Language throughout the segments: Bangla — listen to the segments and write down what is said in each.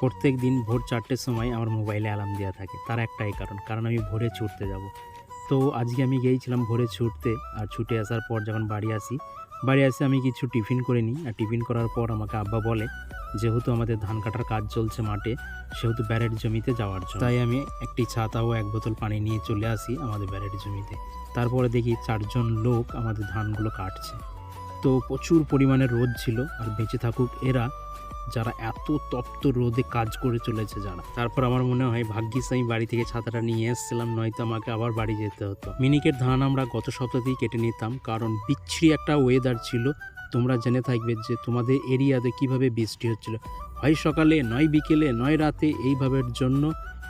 প্রত্যেক দিন ভোর চারটের সময় আমার মোবাইলে অ্যালার্ম দেওয়া থাকে। তার একটাই কারণ কারণ আমি ভোরে ছুটতে যাব। তো আজকে আমি গিয়েছিলাম ভোরে ছুটতে, আর ছুটে আসার পর যখন বাড়ি আসি, বাড়ি আসে আমি কিছু টিফিন করে নিই। আর টিফিন করার পর আমাকে আব্বা বলে, যেহেতু আমাদের ধান কাটার কাজ চলছে মাঠে, সেহেতু ব্যারেট জমিতে যাওয়ার জন্য। তাই আমি একটি ছাতা ও এক বোতল পানি নিয়ে চলে আসি আমাদের ব্যারেট জমিতে। তারপরে দেখি চারজন লোক আমাদের ধানগুলো কাটছে। তো প্রচুর পরিমাণে রোদ ছিল আর বেঁচে থাকুক এরা, যারা এত তপ্ত রোদে কাজ করে চলেছে যারা। তারপর আমার মনে হয়, ভাগ্যিস আমি বাড়ি থেকে ছাতাটা নিয়ে এসেছিলাম, নয়তো আমাকে আবার বাড়ি যেতে হতো। মিনিকের ধান আমরা গত সপ্তাহতেই কেটে নিতাম, কারণ বিচ্ছিরি একটা ওয়েদার ছিল। তোমরা জেনে থাকবে যে তোমাদের এরিয়াতে কীভাবে বৃষ্টি হচ্ছিল। হয় সকালে, নয় বিকেলে, নয় রাতে, এইভাবের জন্য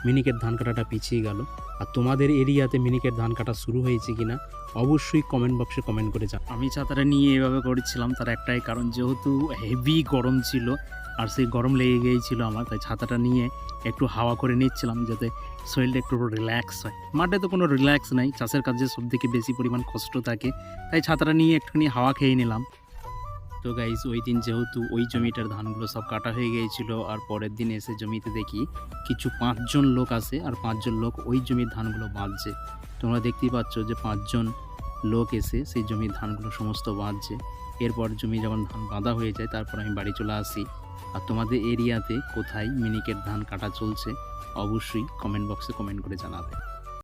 মিনিকের ধান কাটাটা পিছিয়ে গেল। আর তোমাদের এরিয়াতে মিনিকের ধান কাটা শুরু হয়েছে কিনা, অবশ্যই কমেন্ট বক্সে কমেন্ট করে যা আমি ছাতাটা নিয়ে এভাবে করেছিলাম, তার একটাই কারণ যেহেতু হেভি গরম ছিল, আর সেই গরম লেগে গিয়েছিল আমার, তাই ছাতাটা নিয়ে একটু হাওয়া করে নিচ্ছিলাম যাতে শরীরটা একটু রিল্যাক্স হয়। মাঠে তো কোনো রিল্যাক্স নাই, চাষের কাজে সব থেকে বেশি পরিমাণ কষ্ট থাকে, তাই ছাতাটা নিয়ে একটুখানি হাওয়া খেয়ে নিলাম। তো গাইজ ওই দিন যেহেতু ওই জমিটার ধানগুলো সব কাটা হয়ে গিয়েছিল, আর পরের দিন এসে জমিতে দেখি কিছু পাঁচজন লোক আসে আর পাঁচজন লোক ওই জমির ধানগুলো বাঁধছে। তোমরা দেখতেই পাচ্ছ যে পাঁচজন লোক এসে সেই জমির ধানগুলো সমস্ত বাঁধছে। এরপর জমি যখন ধান বাঁধা হয়ে যায়, তারপর আমি বাড়ি চলে আসি। আর তোমাদের এরিয়াতে কোথায় মিনিকের ধান কাটা চলছে, অবশ্যই কমেন্ট বক্সে কমেন্ট করে জানাবে।